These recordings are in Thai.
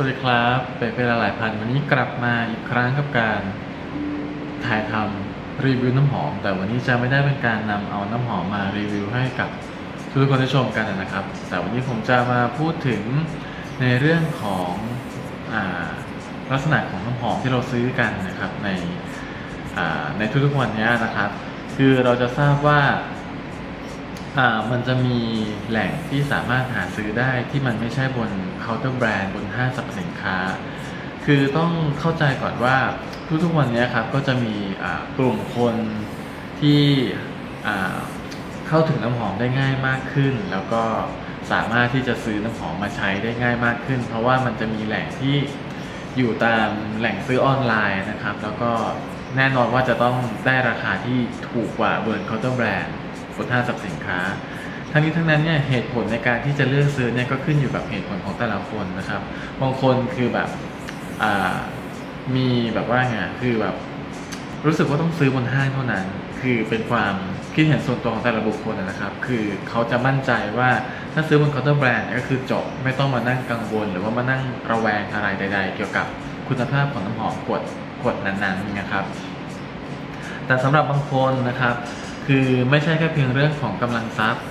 วัสดีครับเป็นเวลาหลายพันวันนี้กลับมาอีกครั้งกับการถ่ายทำรีวิวน้ำหอม แต่วันนี้จะไม่ได้เป็นการนำเอาน้ำหอมมารีวิวให้กับทุกคนได้ชมกันนะครับ แต่วันนี้ผมจะมาพูดถึงในเรื่องของอลักษณะของน้ำหอมที่เราซื้อกันนะครับในในทุกๆวันนี้นะครับ คือเราจะทราบว่า อ่ามันจะมีแหล่งที่สามารถหาซื้อได้ที่มันไม่ใช่บนเคาน์เตอร์แบรนด์บนห้างสรรพสินค้า คือต้องเข้าใจก่อนว่าทุกๆวันนี้ครับก็จะมีกลุ่มคนที่เข้าถึงน้ำหอมได้ง่ายมากขึ้น แล้วก็สามารถที่จะซื้อน้ำหอมมาใช้ได้ง่ายมากขึ้น เพราะว่ามันจะมีแหล่งที่อยู่ตามแหล่งซื้อออนไลน์นะครับ แล้วก็แน่นอนว่าจะต้องได้ราคาที่ถูกกว่าบนเคาน์เตอร์แบรนด์ บนห้างสรรพสินค้า ทั้งนี้ทั้งนั้นเนี่ยเหตุผลในการที่จะเลือกซื้อเนี่ยก็ขึ้นอยู่กับเหตุผลของแต่ละคนนะครับ บางคนคือแบบมีแบบว่าไงคือแบบรู้สึกว่าต้องซื้อบนห้างเท่านั้น คือเป็นความคิดเห็นส่วนตัวของแต่ละบุคคลนะครับ คือเขาจะมั่นใจว่าถ้าซื้อบนเคาน์เตอร์แบรนด์ก็คือจบไม่ต้องมานั่งกังวล หรือว่ามานั่งระแวงอะไรใด ๆ เกี่ยวกับคุณภาพของน้ำหอมขวดขวดนั้นๆนะครับ แต่สำหรับบางคนนะครับ คือไม่ใช่แค่เพียงเรื่องของกำลังทรัพย์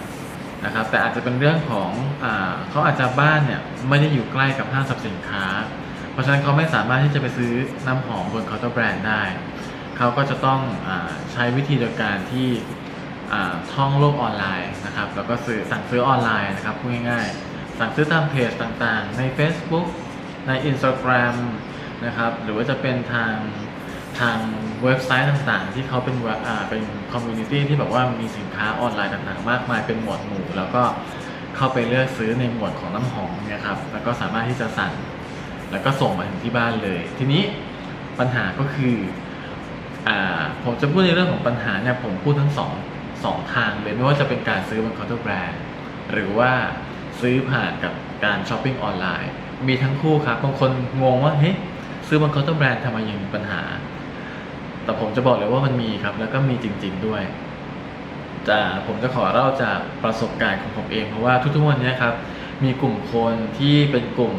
นะครับ แต่อาจจะเป็นเรื่องของอเขาอาจจะบ้านเนี่ยไม่ได้อยู่ใกล้กับห้างสรรพสินค้า เพราะฉะนั้นเขาไม่สามารถที่จะไปซื้อน้ำหอมบนเคาน์เตอร์แบรนด์ได้ เขาก็จะต้องอใช้วิธีโดยการที่ท่องโลกออนไลน์นะครับ แล้วก็ซื้อสั่งซื้อออนไลน์นะครับพูดง่ายๆ สั่งซื้อตามเพจต่างๆ ใน Facebook ใน Instagram นะครับ หรือว่าจะเป็นทาง ทางเว็บไซต์ต่างๆ ที่เขาเป็นเว็บอ่าเป็นคอมมูนิตี้ที่แบบว่ามีสินค้าออนไลน์ต่างๆ มากมายเป็นหมวดหมู่ แล้วก็เข้าไปเลือกซื้อในหมวดของน้ำหอมเนี่ยครับแล้วก็สามารถที่จะสั่งแล้วก็ส่งมาถึงที่บ้านเลย ทีนี้ปัญหาก็คืออ่าผมจะพูดในเรื่องของปัญหาเนี่ยผมพูดทั้งสองสองทางเลยไม่ว่าจะเป็นการซื้อบนเคาน์เตอร์แบรนด์หรือว่าซื้อผ่านกับการช้อปปิ้งออนไลน์ มีทั้งคู่ครับบางคนงงว่าเฮ้ยซื้อบนเคาน์เตอร์แบรนด์ทำไมยังมีปัญหา แต่ผมจะบอกเลยว่ามันมีครับ แล้วก็มีจริง ๆด้วยจะผมจะขอเล่าจากประสบการณ์ของผมเองเพราะว่าทุกๆวันนี้ครับ มีกลุ่มคนที่เป็นกลุ่ม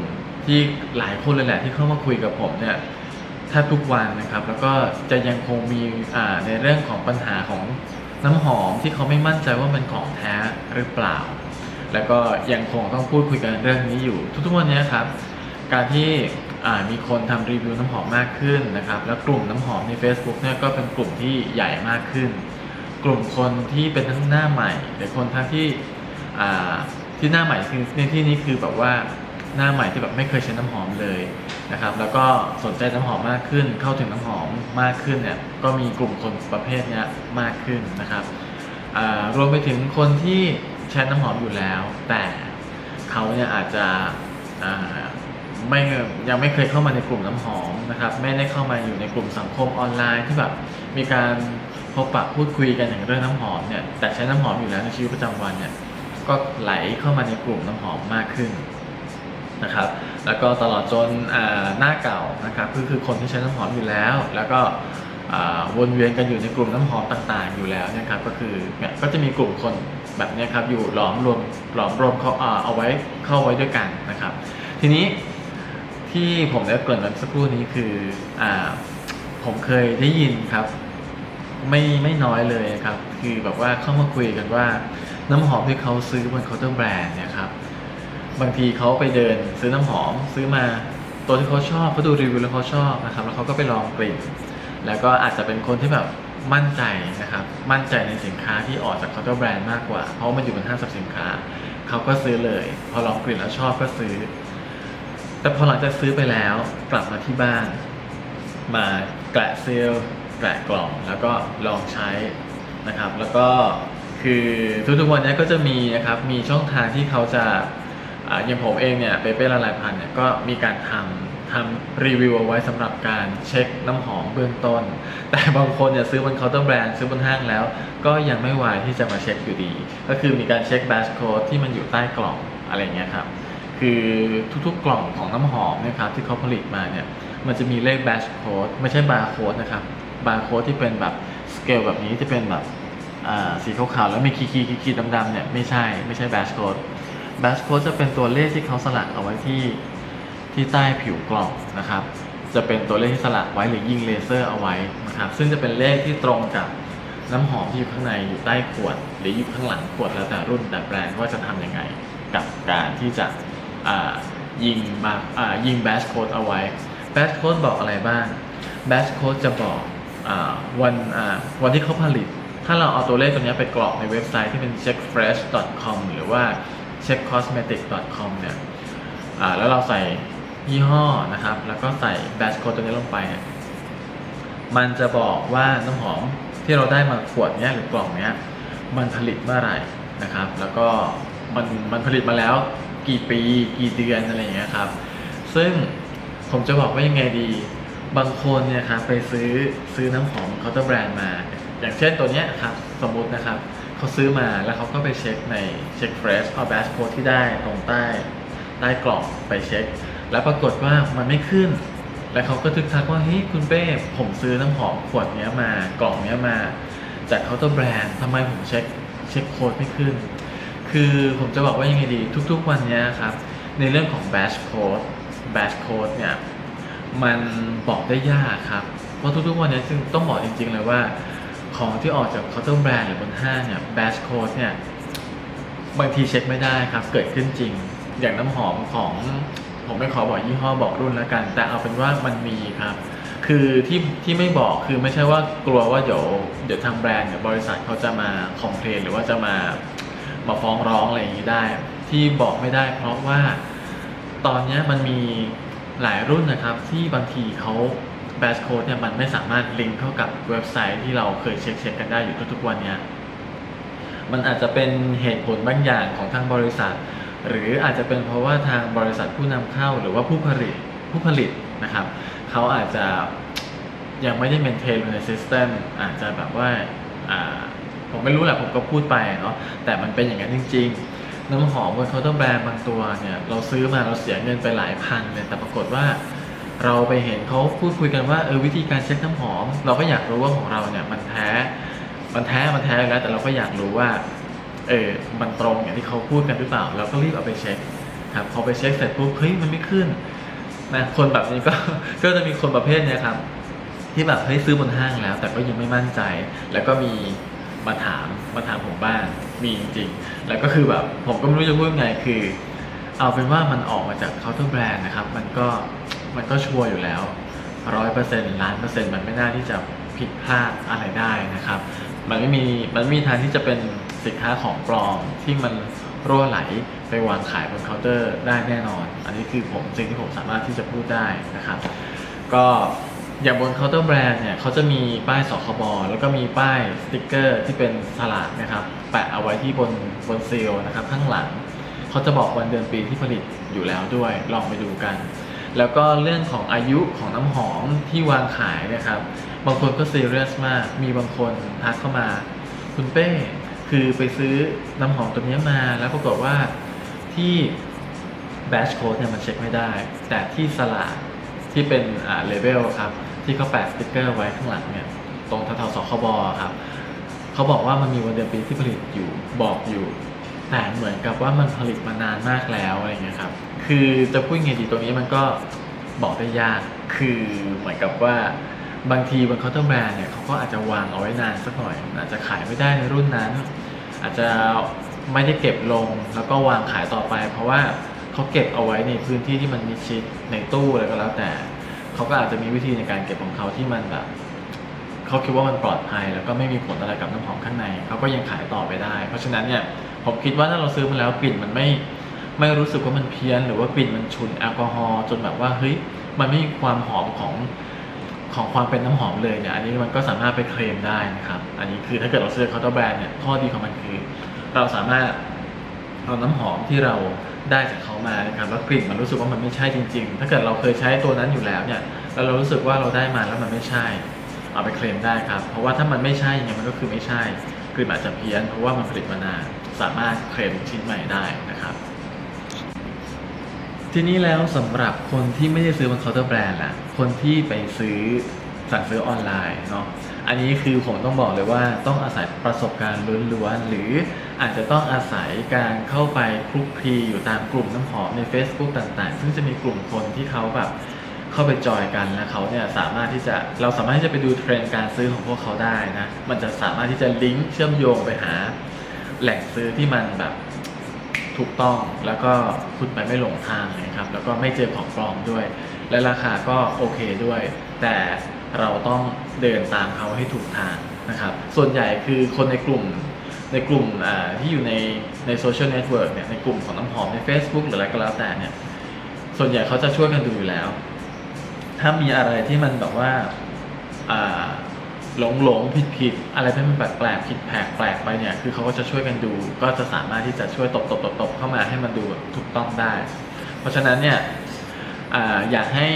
ที่หลายคนเลยแหละที่เข้ามาคุยกับผมเนี่ยแทบทุกวันนะครับ แล้วก็จะยังคงมีในเรื่องของปัญหาของน้ำหอมที่เขาไม่มั่นใจว่าเป็นของแท้หรือเปล่า แล้วก็ยังคงต้องพูดคุยกันเรื่องนี้อยู่ ทุกๆวันนี้ครับ การที่ มีคนทำรีวิวน้ำหอมมากขึ้นนะครับ แล้วกลุ่มน้ำหอมใน Facebook เนี่ยก็เป็นกลุ่มที่ใหญ่มากขึ้น กลุ่มคนที่เป็นทั้งหน้าใหม่ หรือคนทั้งที่ที่หน้าใหม่คือในที่นี้คือแบบว่าหน้าใหม่ที่แบบไม่เคยใช้น้ำหอมเลยนะครับ แล้วก็สนใจน้ำหอมมากขึ้น เข้าถึงน้ำหอมมากขึ้นเนี่ย ก็มีกลุ่มคนประเภทนี้มากขึ้นนะครับรวมไปถึงคนที่ใช้น้ำหอมอยู่แล้ว แต่เขาเนี่ยอาจจะ ไม่ยังไม่เคยเข้ามาในกลุ่มน้ำหอมนะครับ ไม่ได้เข้ามาอยู่ในกลุ่มสังคมออนไลน์ที่แบบมีการพบปะพูดคุยกันอย่างเรื่องน้ำหอมเนี่ยแต่ใช้น้ำหอมอยู่แล้วในชีวิตประจำวันเนี่ยก็ไหลเข้ามาในกลุ่มน้ำหอมมากขึ้นนะครับ แล้วก็ตลอดจนหน้าเก่านะครับก็คือคนที่ใช้น้ำหอมอยู่แล้ว แล้วก็วนเวียนกันอยู่ในกลุ่มน้ำหอมต่างๆ อยู่แล้วนะครับก็คือเนี่ยก็จะมีกลุ่มคนแบบนี้ครับอยู่หลอมรวมหลอมรวมเขาเอาไว้เข้าไว้ด้วยกันนะครับ ทีนี้ ที่ผมได้เกริ่นไว้สักครู่นี้คืออ่าผมเคยได้ยินครับ ไม่ไม่น้อยเลยครับ คือแบบว่าเข้ามาคุยกันว่า น้ำหอมที่เขาซื้อบนเคาน์เตอร์แบรนด์เนี่ยครับบางทีเขาไปเดินซื้อน้ำหอมซื้อมาตัวที่เขาชอบเขาดูรีวิวแล้วเขาชอบนะครับ แล้วเขาก็ไปลองกลิ่นแล้วก็อาจจะเป็นคนที่แบบมั่นใจนะครับ มั่นใจในสินค้าที่ออกจากเคาน์เตอร์แบรนด์มากกว่า เพราะมันอยู่บนห้างสรรพสินค้า เขาก็ซื้อเลย พอลองกลิ่นแล้วชอบก็ซื้อ แต่พอหลังจากซื้อไปแล้วกลับมาที่บ้าน มาแกะเซลล์แกะกล่องแล้วก็ลองใช้นะครับ แล้วก็คือทุกๆวันนี้ก็จะมีนะครับมีช่องทางที่เขาจะอย่างผมเองเนี่ยเปเป้ละลายพันเนี่ยก็มีการทำทำรีวิวเอาไว้สำหรับการเช็คน้ำหอมเบื้องต้น แต่บางคนเนี่ยซื้อบนเคาน์เตอร์แบรนด์ซื้อบนห้างแล้ว ก็ยังไม่วายที่จะมาเช็คอยู่ดี ก็คือมีการเช็คแบชโค้ดที่มันอยู่ใต้กล่องอะไรเงี้ยครับ คือทุกๆกล่องของน้ำหอมนะครับที่เขาผลิตมาเนี่ยมันจะมีเลข batch code ไม่ใช่บาร์โค้ดนะครับบาร์โค้ดที่เป็นแบบสเกลแบบนี้ที่เป็นแบบสีขาวๆแล้วมีขีดๆขีดๆดำๆเนี่ยไม่ใช่ไม่ใช่ batch code batch code จะเป็นตัวเลขที่เขาสลักเอาไว้ที่ที่ใต้ผิวกล่องนะครับ จะเป็นตัวเลขที่สลักไว้หรือยิงเลเซอร์เอาไว้นะครับซึ่งจะเป็นเลขที่ตรงกับน้ำหอมที่อยู่ข้างในอยู่ใต้ขวด หรืออยู่ข้างหลังขวดแล้วแต่รุ่นแต่แบรนด์ว่าจะทำยังไงกับการที่จะ ยิงมาายิงแบชโค้ดเอาไว้แบชโค้ดบอกอะไรบ้างแบชโค้ดจะบอกอวันวันที่เขาผลิต ถ้าเราเอาตัวเลขตัวนี้ไปกรอกในเว็บไซต์ที่เป็น checkfresh.com หรือว่า checkcosmetic.com เนี่ยแล้วเราใส่ยี่ห้อนะครับ แล้วก็ใส่แบชโค้ดตัวนี้ลงไปเนี่ยมันจะบอกว่าน้ำหอมที่เราได้มาขวดเนี้ยหรือกล่องเนี้ยมันผลิตเมื่อไหร่นะครับ แล้วก็มันมันผลิตมาแล้ว กี่ปี กี่เดือนอะไรอย่างเงี้ยครับ ซึ่งผมจะบอกว่ายังไงดี บางคนเนี่ยครับไปซื้อซื้อน้ำหอมเคาน์เตอร์แบรนด์มา อย่างเช่นตัวเนี้ยครับสมมตินะครับเขาซื้อมาแล้วเขาก็ไปเช็คในเช็คเฟรชเอาแบชโค้ดที่ได้ตรงใต้ใต้กล่องไปเช็ค แล้วปรากฏว่ามันไม่ขึ้น แล้วเขาก็ทึกทักว่าเฮ้ยคุณเป้ผมซื้อน้ำหอมขวดเนี้ยมากล่องเนี้ยมาจากเคาน์เตอร์แบรนด์ทำไมผมเช็คเช็คโค้ดไม่ขึ้น คือผมจะบอกว่ายังไงดีทุกๆวันนี้ครับ ในเรื่องของ batch code batch code เนี่ยมันบอกได้ยากครับ เพราะทุกๆวันนี้ซึ่งต้องบอกจริงๆเลยว่า ของที่ออกจากเคาน์เตอร์แบรนด์หรือบนห้างเนี่ย batch code เนี่ยบางทีเช็คไม่ได้ครับ เกิดขึ้นจริง อย่างน้ำหอมของผมไม่ขอบอกยี่ห้อบอกรุ่นแล้วกัน แต่เอาเป็นว่ามันมีครับ คือที่ที่ไม่บอกคือไม่ใช่ว่ากลัวว่าเดี๋ยวเดี๋ยวทางแบรนด์เนี่ยบริษัทเขาจะมาคอมเพลนหรือว่าจะมา มาฟ้องร้องอะไรอย่างนี้ได้ ที่บอกไม่ได้ เพราะว่าตอนนี้มันมีหลายรุ่นนะครับที่บางทีเขาแบชโค้ดเนี่ยมันไม่สามารถลิงก์เข้ากับเว็บไซต์ที่เราเคยเช็คเช็คกันได้อยู่ทุกๆวันเนี้ยมันอาจจะเป็นเหตุผลบางอย่างของทางบริษัท หรืออาจจะเป็นเพราะว่าทางบริษัทผู้นำเข้าหรือว่าผู้ผลิตผู้ผลิตนะครับเขาอาจจะยังไม่ได้เมนเทนในซิสเต็มอาจจะแบบว่า ผมไม่รู้แหละผมก็พูดไปเนาะแต่มันเป็นอย่างนั้นจริง ๆ น้ำหอมบนเคาน์เตอร์แบรนด์บางตัวเนี่ยเราซื้อมาเราเสียเงินไปหลายพันเลยแต่ปรากฏว่า เราไปเห็นเขาพูดคุยกันว่าเออวิธีการเช็คน้ำหอม เราก็อยากรู้ว่าของเราเนี่ยมันแท้มันแท้มันแท้แล้ว แต่เราก็อยากรู้ว่าเออมันตรงอย่างที่เขาพูดกันหรือเปล่าเราก็รีบเอาไปเช็คครับพอไปเช็คเสร็จปุ๊บเฮ้ยมันไม่ขึ้นนะคนแบบนี้ก็ก็จะมีคนประเภทเนี้ยครับที่แบบเฮ้ยซื้อบนห้างแล้ว แต่ก็ยังไม่มั่นใจ แล้วก็มี มาถามมาถามผมบ้างมีจริงๆ แล้วก็คือแบบผมก็ไม่รู้จะพูดยังไงคือ เอาเป็นว่ามันออกมาจากเคาน์เตอร์แบรนด์นะครับ มันก็มันก็ชัวร์อยู่แล้วร้อยเปอร์เซ็นต์ล้านเปอร์เซ็นต์มันไม่น่าที่จะผิดพลาดอะไรได้นะครับ มันไม่มีมันไม่มีทางที่จะเป็นสินค้าของปลอมที่มันรั่วไหลไปวางขายบนเคาน์เตอร์ได้แน่นอน อันนี้คือผมสิ่งที่ผมสามารถที่จะพูดได้นะครับ ก็ อย่างบนเคาน์เตอร์แบรนด์เนี่ยเขาจะมีป้ายสคบแล้วก็มีป้ายสติกเกอร์ที่เป็นสลากนะครับ แปะเอาไว้ที่บนบนซีลนะครับ ข้างหลังเขาจะบอกวันเดือนปีที่ผลิตอยู่แล้วด้วย ลองไปดูกัน แล้วก็เรื่องของอายุของน้ำหอมที่วางขายนะครับ บางคนก็ซีเรียสมาก มีบางคนทักเข้ามา คุณเป้คือไปซื้อน้ำหอมตัวนี้มาแล้วปรากฏว่าที่แบชโค้ดเนี่ยมันเช็คไม่ได้ แต่ที่สลากที่เป็นอ่าเลเวลครับ ที่เขาแปะสติกเกอร์ไว้ข้างหลังเนี่ยตรงแถวๆสคบครับเขาบอกว่ามันมีวันเดือนปีที่ผลิตอยู่บอกอยู่ แต่เหมือนกับว่ามันผลิตมานานมากแล้วอะไรเงี้ยครับ คือจะพูดไงดีตรงนี้มันก็บอกได้ยากคือเหมือนกับว่าบางทีบนเคาน์เตอร์แบรนด์เนี่ยเขาก็อาจจะวางเอาไว้นานสักหน่อย อาจจะขายไม่ได้ในรุ่นนั้น อาจจะไม่ได้เก็บลงแล้วก็วางขายต่อไป เพราะว่าเขาเก็บเอาไว้ในพื้นที่ที่มันมิดชิดในตู้อะไรก็แล้วแต่ เขาก็อาจจะมีวิธีในการเก็บของเขาที่มันแบบเขาคิดว่ามันปลอดภัย แล้วก็ไม่มีผลอะไรกับน้ำหอมข้างในเขาก็ยังขายต่อไปได้ เพราะฉะนั้นเนี่ยผมคิดว่าถ้าเราซื้อมาแล้วกลิ่นมันไม่ไม่รู้สึกว่ามันเพี้ยน หรือว่ากลิ่นมันฉุนแอลกอฮอล์จนแบบว่าเฮ้ยมันไม่มีความหอมของของความเป็นน้ำหอมเลยเนี่ยอันนี้มันก็สามารถไปเคลมได้นะครับอันนี้คือถ้าเกิดเราซื้อเคาน์เตอร์แบรนด์เนี่ยข้อดีของมันคือ เราสามารถเอาน้ำหอมที่เรา ได้จากเขามานะครับแล้วกลิ่นมันรู้สึกว่ามันไม่ใช่จริง ๆ ถ้าเกิดเราเคยใช้ตัวนั้นอยู่แล้วเนี่ยแล้วเรารู้สึกว่าเราได้มาแล้วมันไม่ใช่ เอาไปเคลมได้ครับ เพราะว่าถ้ามันไม่ใช่เนี่ยมันก็คือไม่ใช่กลิ่นอาจจะเพี้ยนเพราะว่ามันผลิตมานานสามารถเคลมชิ้นใหม่ได้นะครับ ทีนี้แล้วสำหรับคนที่ไม่ได้ซื้อบนเคาน์เตอร์แบรนด์ล่ะคนที่ไปซื้อสั่งซื้อออนไลน์เนาะอันนี้คือผมต้องบอกเลยว่าต้องอาศัยประสบการณ์ล้วนๆหรือ อาจจะต้องอาศัยการเข้าไปคลุกคลีอยู่ตามกลุ่มน้ำหอมใน Facebook ต่างๆ ซึ่งจะมีกลุ่มคนที่เขาแบบเข้าไปจอยกันแล้วเขาเนี่ยสามารถที่จะเราสามารถที่จะไปดูเทรนด์การซื้อของพวกเขาได้นะมันจะสามารถที่จะลิงก์เชื่อมโยงไปหา แหล่งซื้อที่มันแบบถูกต้องแล้วก็คุณไปไม่หลงทางเลยครับ แล้วก็ไม่เจอของปลอมด้วย และราคาก็โอเคด้วย แต่เราต้องเดินตามเขาให้ถูกทางนะครับ ส่วนใหญ่คือคนในกลุ่ม ในกลุ่มที่อยู่ในในโซเชียลเน็ตเวิร์กเนี่ยในกลุ่มของน้ำหอมใน Facebook หรืออะไรก็แล้วแต่เนี่ย ส่วนใหญ่เขาจะช่วยกันดูอยู่แล้ว ถ้ามีอะไรที่มันแบบว่าหลงหลงผิดผิดอะไรที่มันแปลกแปลกผิดแผกแปลกไปเนี่ย คือเขาก็จะช่วยกันดู ก็จะสามารถที่จะช่วยตบตบตบตบเข้ามาให้มันดูแบบถูกต้องได้ เพราะฉะนั้นเนี่ย อยากให้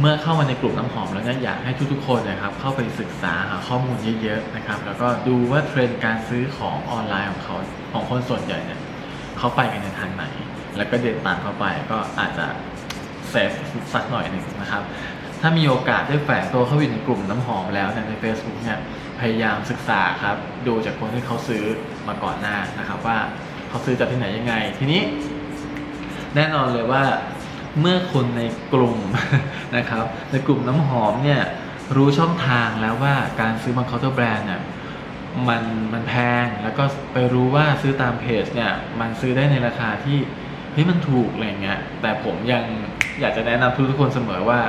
เมื่อเข้ามาในกลุ่มน้ำหอมแล้วเนี่ยอยากให้ทุกๆคนนะครับเข้าไปศึกษาหาข้อมูลเยอะๆนะครับ แล้วก็ดูว่าเทรนด์การซื้อของออนไลน์ของเขาของคนส่วนใหญ่เนี่ยเขาไปกันในทางไหน แล้วก็เดินตามเข้าไปก็อาจจะเซฟสักหน่อยหนึ่งนะครับ ถ้ามีโอกาสได้แฝงตัวเข้าไปอยู่ในกลุ่มน้ำหอมแล้วใน Facebook เนี่ยพยายามศึกษาครับดูจากคนที่เขาซื้อมาก่อนหน้านะครับ ว่าเขาซื้อจากที่ไหนยังไง ทีนี้แน่นอนเลยว่า เมื่อคนในกลุ่มนะครับ ในกลุ่มน้ำหอมเนี่ยรู้ช่องทางแล้วว่าการซื้อบนเคาน์เตอร์แบรนด์เนี่ยมันมันแพงแล้วก็ไปรู้ว่าซื้อตามเพจเนี่ยมันซื้อได้ในราคาที่เฮ้ยมันถูกอะไรเงี้ยแต่ผมยังอยากจะแนะนำทุกๆคนเสมอว่า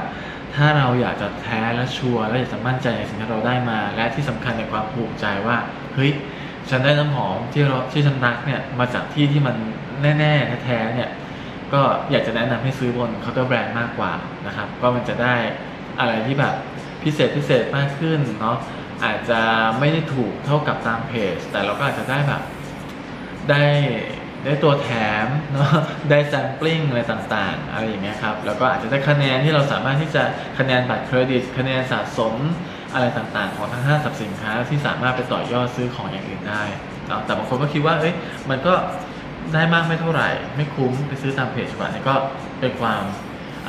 ถ้าเราอยากจะแท้และชัวร์และอยากจะมั่นใจในสิ่งที่เราได้มา และที่สำคัญในความภูมิใจว่าเฮ้ยฉันได้น้ำหอมที่เราที่ฉันรักเนี่ยมาจากที่ที่มันแน่ๆแท้ๆเนี่ย ก็อยากจะแนะนำให้ซื้อบนเคาน์เตอร์แบรนด์มากกว่านะครับ ก็มันจะได้อะไรที่แบบพิเศษพิเศษมากขึ้นเนาะอาจจะไม่ได้ถูกเท่ากับตามเพจ แต่เราก็อาจจะได้แบบได้ได้ตัวแถมเนาะได้แซมปลิ้งอะไรต่างๆอะไรอย่างเงี้ยครับแล้วก็อาจจะได้คะแนนที่เราสามารถที่จะคะแนนบัตรเครดิต คะแนนสะสมอะไรต่างๆ ของทั้งห้างสรรพสินค้าที่สามารถไปต่อยอดซื้อของอย่างอื่นได้เนาะแต่บางคนก็คิดว่าเอ้ยมันก็ ได้มากไม่เท่าไหร่ ไม่คุ้มไปซื้อตามเพจดีกว่านี่ก็เป็นความ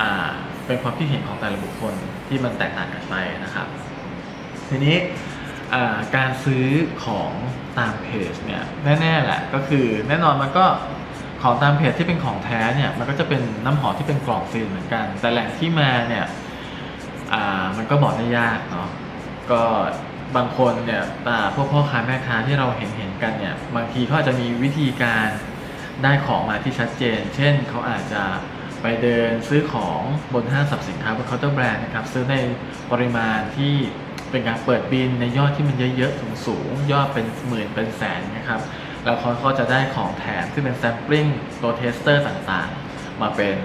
อ่าเป็นความคิดเห็นของแต่ละบุคคลที่มันแตกต่างกันไปนะครับ ทีนี้การซื้อของตามเพจเนี่ยแน่ๆแหละก็คือแน่นอนมันก็ของตามเพจที่เป็นของแท้เนี่ยมันก็จะเป็นน้ำหอมที่เป็นกล่องซีลเหมือนกัน แต่แหล่งที่มาเนี่ยมันก็บอกได้ยากเนาะก็บางคนเนี่ยอ่พวกพ่อค้าแม่ค้าที่เราเห็นเห็นกันเนี่ยบางทีเขาอาจจะมีวิธีการ ได้ของมาที่ชัดเจน เช่นเขาอาจจะไปเดินซื้อของบนห้างสรรพสินค้าบนเคาน์เตอร์แบรนด์นะครับ ซื้อในปริมาณที่เป็นการเปิดบินในยอดที่มันเยอะๆสูงๆยอดเป็นหมื่นเป็นแสนนะครับแล้วเขาก็จะได้ของแถมที่เป็นแซมปลิ้งตัวเทสเตอร์ต่างๆ มาเป็น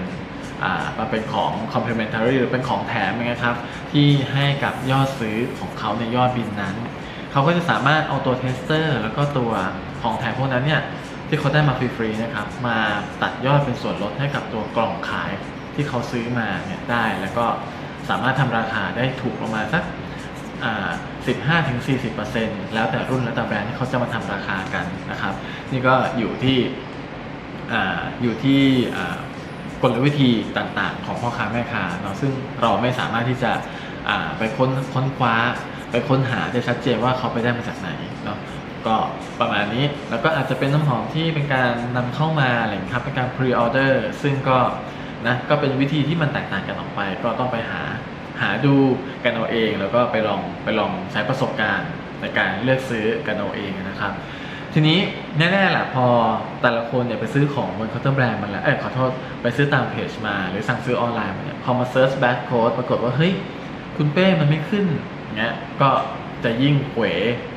มาเป็นของ complementary หรือเป็นของแถมนะครับที่ให้กับยอดซื้อของเขาในยอดบินนั้น เขาก็จะสามารถเอาตัวเทสเตอร์แล้วก็ตัวของแถมพวกนั้นเนี่ย ที่เขาได้มาฟรีๆนะครับ มาตัดยอดเป็นส่วนลดให้กับตัวกล่องขายที่เขาซื้อมาเนี่ยได้ แล้วก็สามารถทำราคาได้ถูกประมาณสัก15-40%แล้วแต่รุ่นแล้วแต่แบรนด์ที่เขาจะมาทำราคากันนะครับ นี่ก็อยู่ที่ออยู่ที่กลวิธีต่างๆ ของพ่อค้าแม่ค้าเนาะซึ่งเราไม่สามารถที่จะไปค้นค้นคว้า ไปค้นหาได้ชัดเจนว่าเขาไปได้มาจากไหนเนาะ ก็ประมาณนี้ แล้วก็อาจจะเป็นน้ำหอมที่เป็นการนำเข้ามาอะไรอย่างครับเป็นการพรีออเดอร์ซึ่งก็นะก็เป็นวิธีที่มันแตกต่างกันออกไป ก็ต้องไปหาหาดูกันเอาเอง แล้วก็ไปลองไปลองใช้ประสบการณ์ในการเลือกซื้อกันเอาเองนะครับ ทีนี้แน่ๆแหละพอแต่ละคนเนี่ยไปซื้อของบนเคาน์เตอร์แบรนด์มาแล้วเอ้ยขอโทษไปซื้อตามเพจมาหรือสั่งซื้อออนไลน์มาเนี่ยพอมาเซิร์ชแบ็คโค้ดปรากฏว่าเฮ้ยคุณเป้มันไม่ขึ้นเงี้ยก็ จะยิ่งเขว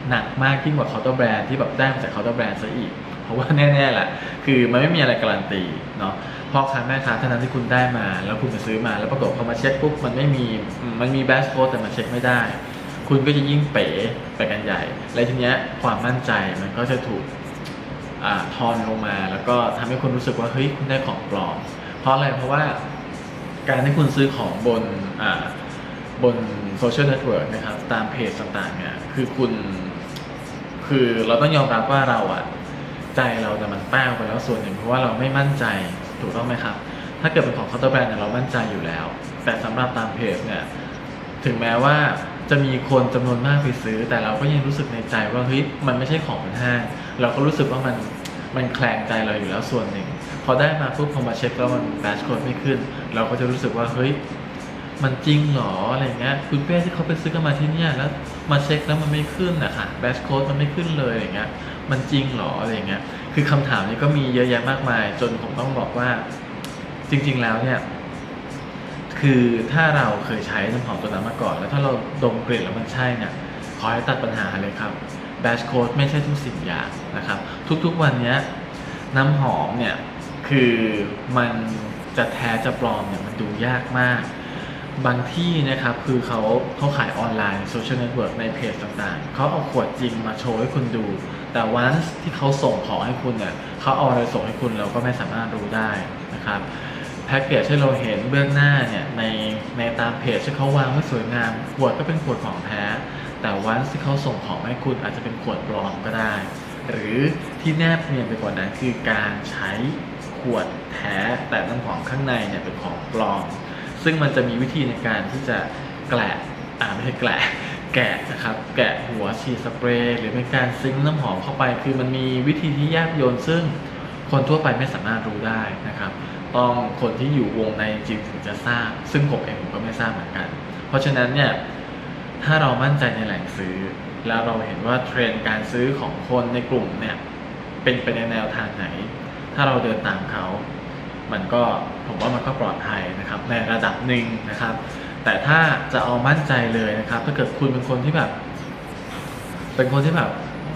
หนักมากยิ่งกว่าเคาน์เตอร์แบรนด์ที่แบบได้มาจากเคาน์เตอร์แบรนด์ซะอีก เพราะว่าแน่ๆแหละคือมันไม่มีอะไรการันตีเนาะพ่อค้าแม่ค้าเท่านั้นที่คุณได้มา แล้วคุณไปซื้อมาแล้วปรากฏพอมาเช็คปุ๊บมันไม่มีมันมีแบสโค้ดแต่มันเช็คไม่ได้ คุณก็จะยิ่งเป๋ไปกันใหญ่ และทีเนี้ยความมั่นใจมันก็จะถูกอ่าทอนลงมา แล้วก็ทำให้คุณรู้สึกว่าเฮ้ยคุณได้ของปลอม เพราะอะไรเพราะว่าการที่คุณซื้อของบนอ่า บนโซเชียลเน็ตเวิร์กนะครับ ตามเพจต่างๆเนี่ยคือคุณคือเราต้องยอมรับว่าเราอะใจเราจะมันแป้วไปแล้วส่วนหนึ่งเพราะว่าเราไม่มั่นใจถูกต้องไหมครับ ถ้าเกิดเป็นของเคาน์เตอร์แบรนด์เนี่ยเรามั่นใจอยู่แล้ว แต่สำหรับตามเพจเนี่ยถึงแม้ว่าจะมีคนจำนวนมากไปซื้อ แต่เราก็ยังรู้สึกในใจว่าเฮ้ยมันไม่ใช่ของบนห้างเราก็รู้สึกว่ามันมันแคลงใจเราอยู่แล้วส่วนหนึ่งพอได้มาปุ๊บพอมาเช็คแล้วมันแบชโค้ดไม่ขึ้น เราก็จะรู้สึกว่าเฮ้ย มันจริงเหรออะไรเงี้ยคุณเป้ที่เขาไปซื้อกันมาที่เนี่ยแล้วมาเช็คแล้วมันไม่ขึ้นนะคะแบชโค้ดมันไม่ขึ้นเลยอะไรเงี้ยมันจริงเหรออะไรเงี้ยคือคำถามนี้ก็มีเยอะแยะมากมาย จนผมต้องบอกว่า จริง ๆ แล้วเนี่ยคือถ้าเราเคยใช้น้ำหอมตัวนั้นมาก่อน แล้วถ้าเราดมกลิ่นแล้วมันใช่เนี่ยขอให้ตัดปัญหาเลยครับแบชโค้ดไม่ใช่ทุกสิ่งอย่างนะครับ ทุกๆวันเนี้ยน้ำหอมเนี่ยคือมันจะแท้จะปลอมเนี่ยมันดูยากมาก บางที่นะครับคือเขาเขาขายออนไลน์โซเชียลเน็ตเวิร์กในเพจต่างๆ เขาเอาขวดจริงมาโชว์ให้คุณดู แต่วันที่เขาส่งของให้คุณเนี่ยเขาเอาอะไรส่งให้คุณเราก็ไม่สามารถรู้ได้นะครับแพ็กเกจที่เราเห็นเบื้องหน้าเนี่ยในในตามเพจที่เขาวางไว้สวยงามขวดก็เป็นขวดของแท้ แต่วันที่เขาส่งของให้คุณอาจจะเป็นขวดปลอมก็ได้ หรือที่แนบเนียนไปกว่านั้นคือการใช้ขวดแท้แต่น้ำหอมข้างในเนี่ยเป็นของปลอม ซึ่งมันจะมีวิธีในการที่จะแกะอ่าไม่ใช่แกะแกะนะครับแกะหัวฉีดสเปรย์หรือเป็นการซิงน้ำหอมเข้าไป คือมันมีวิธีที่แยบยลซึ่งคนทั่วไปไม่สามารถรู้ได้นะครับต้องคนที่อยู่วงในจริงถึงจะทราบ ซึ่งผมเองผมก็ไม่ทราบเหมือนกัน เพราะฉะนั้นเนี่ยถ้าเรามั่นใจในแหล่งซื้อ แล้วเราเห็นว่าเทรนด์การซื้อของคนในกลุ่มเนี่ยเป็นไปในแนวทางไหน ถ้าเราเดินตามเขา มันก็ ผมว่ามันก็ปลอดภัยนะครับในระดับหนึ่งนะครับ แต่ถ้าจะเอามั่นใจเลยนะครับ ถ้าเกิดคุณเป็นคนที่แบบ เป็นคนที่แบบ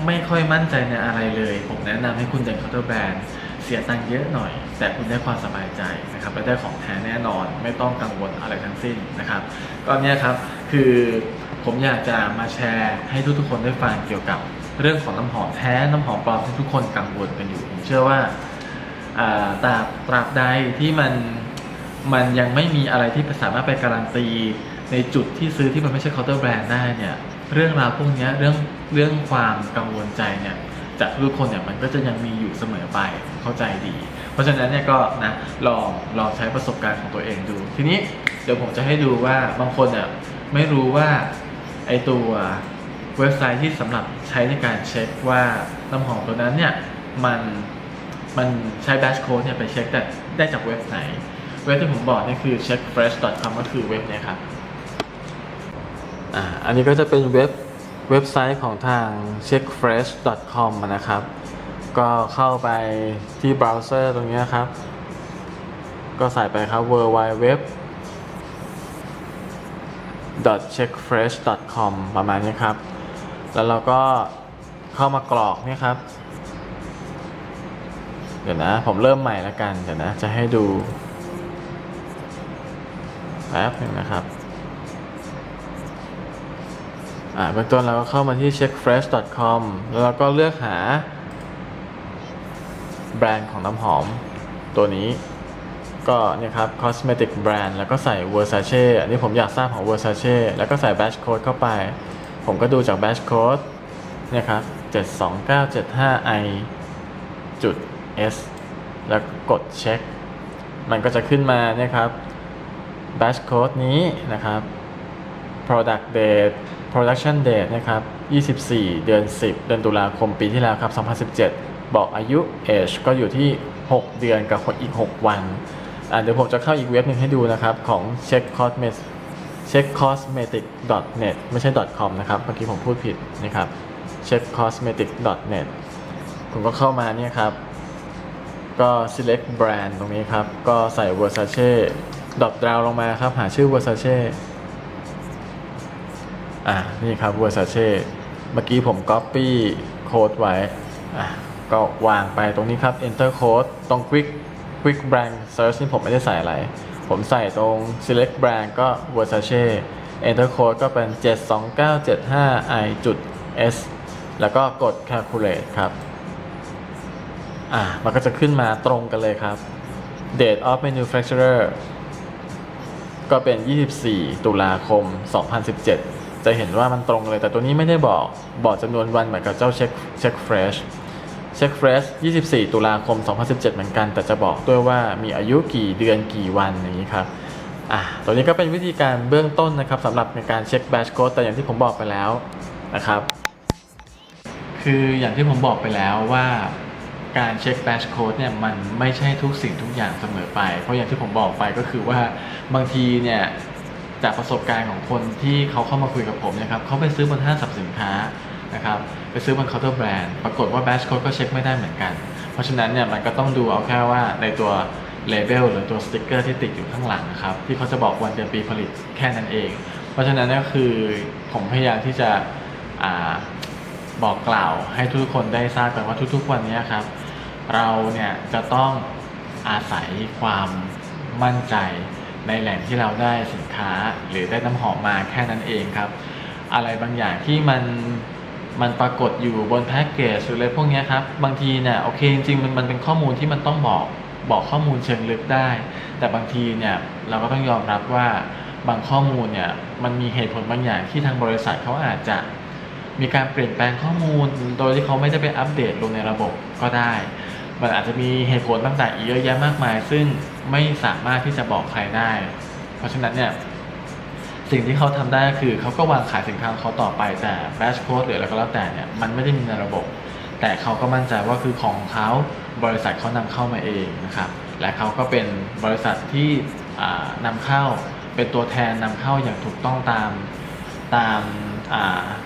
ไม่ค่อยมั่นใจในอะไรเลย ผมแนะนำให้คุณเดินเคาน์เตอร์แบรนด์เสียตังค์เยอะหน่อย แต่คุณได้ความสบายใจนะครับและได้ของแท้แน่นอน ไม่ต้องกังวลอะไรทั้งสิ้นนะครับ ก็เนี่ยครับคือผมอยากจะมาแชร์ให้ทุกๆคนได้ฟังเกี่ยวกับเรื่องของน้ำหอมแท้น้ำหอมปลอมที่ทุกคนกังวลกันอยู่ ผมเชื่อว่า ตราบตราบใดที่มันมันยังไม่มีอะไรที่สามารถไปการันตี ในจุดที่ซื้อที่มันไม่ใช่เคาน์เตอร์แบรนด์ได้เนี่ยเรื่องราวพวกนี้เรื่องเรื่องความกังวลใจเนี่ยจากทุกคนเนี่ยมันก็จะยังมีอยู่เสมอไปเข้าใจดี เพราะฉะนั้นเนี่ยก็นะลองลองใช้ประสบการณ์ของตัวเองดู ทีนี้เดี๋ยวผมจะให้ดูว่าบางคนเนี่ยไม่รู้ว่าไอตัวเว็บไซต์ที่สำหรับใช้ในการเช็คว่าน้ำหอมตัวนั้นเนี่ยมัน มันใช้ batch code เนี่ยไปเช็คแต่ได้จากเว็บไหน เว็บที่ผมบอกนี่คือ checkfresh.com ก็คือเว็บนี่ยครับอ่าอันนี้ก็จะเป็นเว็บเว็บไซต์ของทาง checkfresh.com นะครับ ก็เข้าไปที่เบราว์เซอร์ตรงนี้ครับ ก็ใส่ไปครับ www checkfresh.com ประมาณนี้ครับ แล้วเราก็เข้ามากรอกนี่ครับ เดี๋ยวนะ ผมเริ่มใหม่แล้วกัน เดี๋ยวนะ จะให้ดูแป๊บนึงนะครับ อ่าเบื้องต้นเราก็เข้ามาที่ checkfresh.com แล้วเราก็เลือกหา แบรนด์ของน้ำหอมตัวนี้ ก็เนี่ยครับ cosmetic brand แล้วก็ใส่ Versace อันนี้ผมอยากทราบของ Versace แล้วก็ใส่ batch code เข้าไป ผมก็ดูจาก batch code เนี่ยครับ 72975i จุด S แล้วกดเช็ค มันก็จะขึ้นมาเนี่ยครับ batch code นี้นะครับ product date production date นะครับ 24 เดือน 10 เดือนตุลาคมปีที่แล้วครับ 2017 บอกอายุ age ก็อยู่ที่ 6 เดือนกับอีก 6 วันอะเดี๋ยวผมจะเข้าอีกเว็บหนึ่งให้ดูนะครับของ check cosmetic check cosmetic net ไม่ใช่ com นะครับ เมื่อกี้ผมพูดผิดนะครับ check cosmetic net ผมก็เข้ามาเนี่ยครับ ก็ select brand ตรงนี้ครับ ก็ใส่ Versace ดรอปดาวลงมาครับ หาชื่อ Versace อ่านี่ครับ Versace เมื่อกี้ผม copy code ไว้ อะ ก็วางไปตรงนี้ครับ enter code ตรง quick quick brand search นี่ผมไม่ได้ใส่อะไร ผมใส่ตรง select brand ก็ Versace enter code ก็เป็น 72975i.s แล้วก็กด calculate ครับ อ่ามันก็จะขึ้นมาตรงกันเลยครับ date of manufacturer ก็เป็น 24 ตุลาคม 2017 จะเห็นว่ามันตรงเลย แต่ตัวนี้ไม่ได้บอก บอกจำนวนวันเหมือนกับเจ้าเช็คเช็คเฟรชเช็คเฟรช24 ตุลาคม 2017 เหมือนกัน แต่จะบอกด้วยว่ามีอายุกี่เดือนกี่วันอย่างนี้ครับอะตัวนี้ก็เป็นวิธีการเบื้องต้นนะครับสำหรับในการเช็คแบชโค้ดแต่อย่างที่ผมบอกไปแล้วนะครับ คืออย่างที่ผมบอกไปแล้วว่า การเช็คแบชโค้ดเนี่ยมันไม่ใช่ทุกสิ่งทุกอย่างเสมอไป เพราะอย่างที่ผมบอกไปก็คือว่าบางทีเนี่ยจากประสบการณ์ของคนที่เขาเข้ามาคุยกับผมนะครับเขาไปซื้อบนห้างสรรพสินค้านะครับไปซื้อบนเคาน์เตอร์แบรนด์ปรากฏว่าแบชโค้ดก็เช็คไม่ได้เหมือนกัน เพราะฉะนั้นเนี่ยมันก็ต้องดูเอาแค่ว่าในตัวเลเบลหรือตัวสติกเกอร์ที่ติดอยู่ข้างหลังนะครับที่เขาจะบอกวันเดือนปีผลิตแค่นั้นเอง เพราะฉะนั้นก็คือผมพยายามที่จะอบอกกล่าวให้ทุกคนได้ทราบกันว่าทุกๆวันนี้ครับ เราเนี่ยจะต้องอาศัยความมั่นใจในแหล่งที่เราได้สินค้าหรือได้น้ำหอมมาแค่นั้นเองครับ อะไรบางอย่างที่มันมันปรากฏอยู่บนแพ็กเกจหรืออะไรพวกนี้ครับ บางทีเนี่ยโอเคจริงๆมันมันเป็นข้อมูลที่มันต้องบอกบอกข้อมูลเชิงลึกได้ แต่บางทีเนี่ยเราก็ต้องยอมรับว่าบางข้อมูลเนี่ยมันมีเหตุผลบางอย่างที่ทางบริษัทเขาอาจจะมีการเปลี่ยนแปลงข้อมูล โดยที่เขาไม่ได้ไปอัปเดตลงในระบบก็ได้ มันอาจจะมีเหตุผลต่างๆอีกเยอะแยะมากมาย ซึ่งไม่สามารถที่จะบอกใครได้ เพราะฉะนั้นเนี่ยสิ่งที่เขาทำได้ก็คือเขาก็วางขายสินค้าเขาต่อไปแต่แบชโค้ดหรืออะไรก็แล้วแต่เนี่ยมันไม่ได้มีในระบบ แต่เขาก็มั่นใจว่าคือของเขาบริษัทเขานำเข้ามาเองนะครับและเขาก็เป็นบริษัทที่อ่านำเข้าเป็นตัวแทนนำเข้าอย่างถูกต้องตามตาม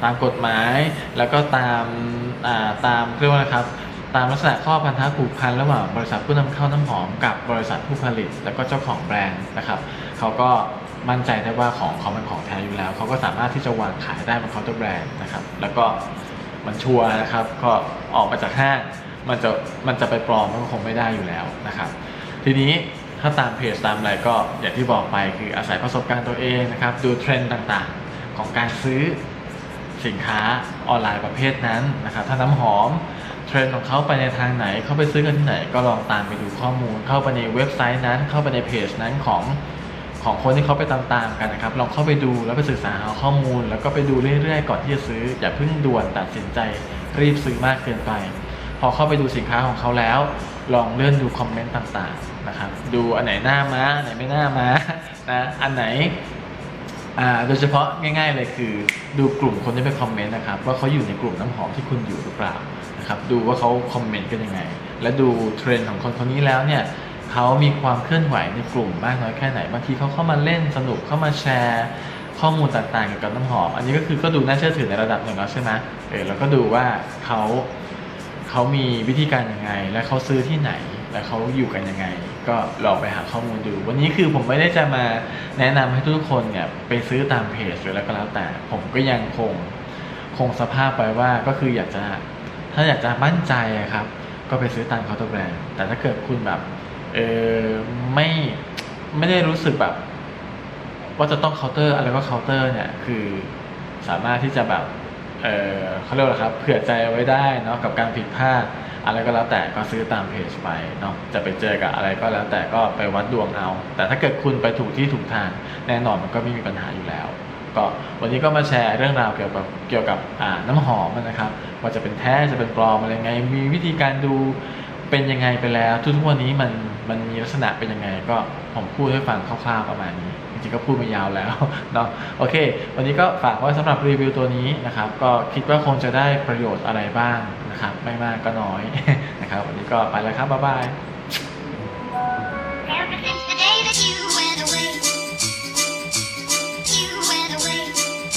ตามกฎหมาย แล้วก็ตามตามเรียกว่าอะครับ ตามลักษณะข้อพันธะผูกพันระหว่างบริษัทผู้นำเข้าน้ำหอมกับบริษัทผู้ผลิต แล้วก็เจ้าของแบรนด์นะครับเขาก็มั่นใจได้ว่าของเขาเป็นของแท้อยู่แล้ว เขาก็สามารถที่จะวางขายได้บนเคาน์เตอร์แบรนด์นะครับ แล้วก็มันชัวร์นะครับ ก็ออกมาจากห้างมันจะมันจะไปปลอมมันก็คงไม่ได้อยู่แล้วนะครับ ทีนี้ถ้าตามเพจตามอะไรก็อย่างที่บอกไปคืออาศัยประสบการณ์ตัวเองนะครับ ดูเทรนด์ต่างๆ ของการซื้อสินค้าออนไลน์ประเภทนั้นนะครับ ถ้าน้ำหอม เทรนด์ของเขาไปในทางไหน เขาไปซื้อกันที่ไหน ก็ลองตามไปดูข้อมูล เข้าไปในเว็บไซต์นั้น เข้าไปในเพจนั้นของของคนที่เขาไปตามๆกันนะครับ ลองเข้าไปดูแล้วไปศึกษาหาข้อมูล แล้วก็ไปดูเรื่อยๆก่อนที่จะซื้อ อย่าเพิ่งด่วนตัดสินใจรีบซื้อมากเกินไป พอเข้าไปดูสินค้าของเขาแล้ว ลองเลื่อนดูคอมเมนต์ต่างๆนะครับ ดูอันไหนหน้ามาอันไหนไม่หน้ามานะ อันไหนโดยเฉพาะง่าย ๆ เลยคือ ดูกลุ่มคนที่ไปคอมเมนต์นะครับว่าเขาอยู่ในกลุ่มน้ำหอมที่คุณอยู่หรือเปล่า นะครับดูว่าเขาคอมเมนต์กันยังไง และดูเทรนด์ของคนคนนี้แล้วเนี่ยเขามีความเคลื่อนไหวในกลุ่มมากน้อยแค่ไหนบางทีเขาเข้ามาเล่นสนุกเข้ามาแชร์ข้อมูลต่างๆเกี่ยวกับน้ำหอม อันนี้ก็คือก็ดูน่าเชื่อถือในระดับหนึ่งแล้วใช่ไหมเออแล้วก็ดูว่าเขาเขามีวิธีการยังไง และเขาซื้อที่ไหน และเขาอยู่กันยังไง ก็ลองไปหาข้อมูลดู วันนี้คือผมไม่ได้จะมาแนะนำให้ทุกคนเนี่ยไปซื้อตามเพจหรืออะไรก็แล้วแต่ ผมก็ยังคงคงสภาพไปว่าก็คืออยากจะ ถ้าอยากจะมั่นใจครับ ก็ไปซื้อตามเคาน์เตอร์แบรนด์แต่ถ้าเกิดคุณแบบเออไม่ไม่ได้รู้สึกแบบ ว่าจะต้องเคาน์เตอร์อะไรก็เคาน์เตอร์เนี่ยคือสามารถที่จะแบบเออเขาเรียกว่าอะไรครับเผื่อใจเอาไว้ได้เนาะกับการผิดพลาดอะไรก็แล้วแต่ก็ซื้อตามเพจไปเนาะจะไปเจอกับอะไรก็แล้วแต่ก็ไปวัดดวงเอา แต่ถ้าเกิดคุณไปถูกที่ถูกทางแน่นอนมันก็ไม่มีปัญหาอยู่แล้ว ก็วันนี้ก็มาแชร์เรื่องราวเกี่ยวกับเกี่ยวกับน้ำหอมนะครับว่าจะเป็นแท้จะเป็นปลอมอะไรไง มีวิธีการดูเป็นยังไงไปแล้ว ทุกๆวันนี้มันมันมีลักษณะเป็นยังไง ก็ผมพูดให้ฟังคร่าวๆประมาณนี้จริงๆก็พูดมายาวแล้วเนาะโอเค วันนี้ก็ฝากไว้สำหรับรีวิวตัวนี้นะครับ ก็คิดว่าคงจะได้ประโยชน์อะไรบ้างนะครับ ไม่มากก็น้อยนะครับ วันนี้ก็ไปแล้วครับบ๊ายบาย